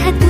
같은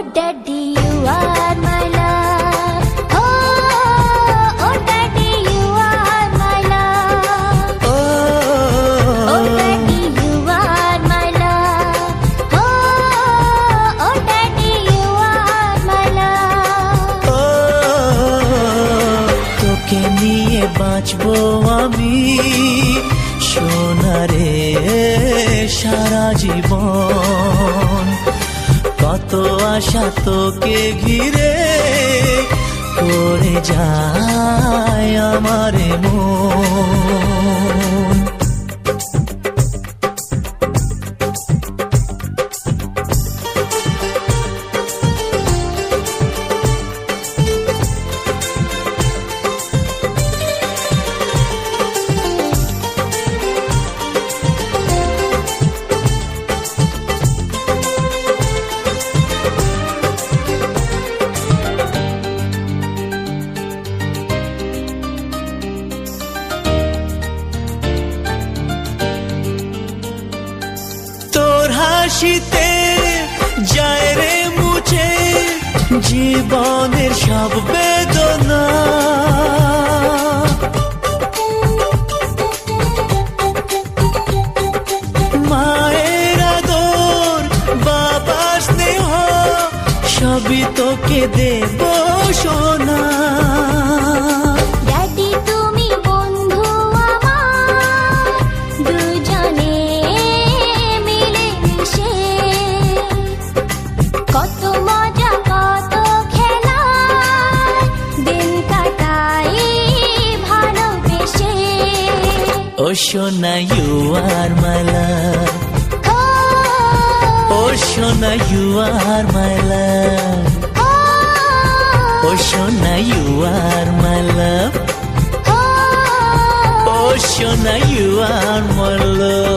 বাঁচবো আমি? সোনারে সারা জীবন। কত আশা তোকে ঘিরে করে যায় আমার মন। হাসিতে যায় রে মুছে জীবনের সব বেদনা। সবই তোকে দেব সোনা। Oh Shona, you are my love. Oh Shona, you are my love. Oh Shona, you are my love. Oh you are my love.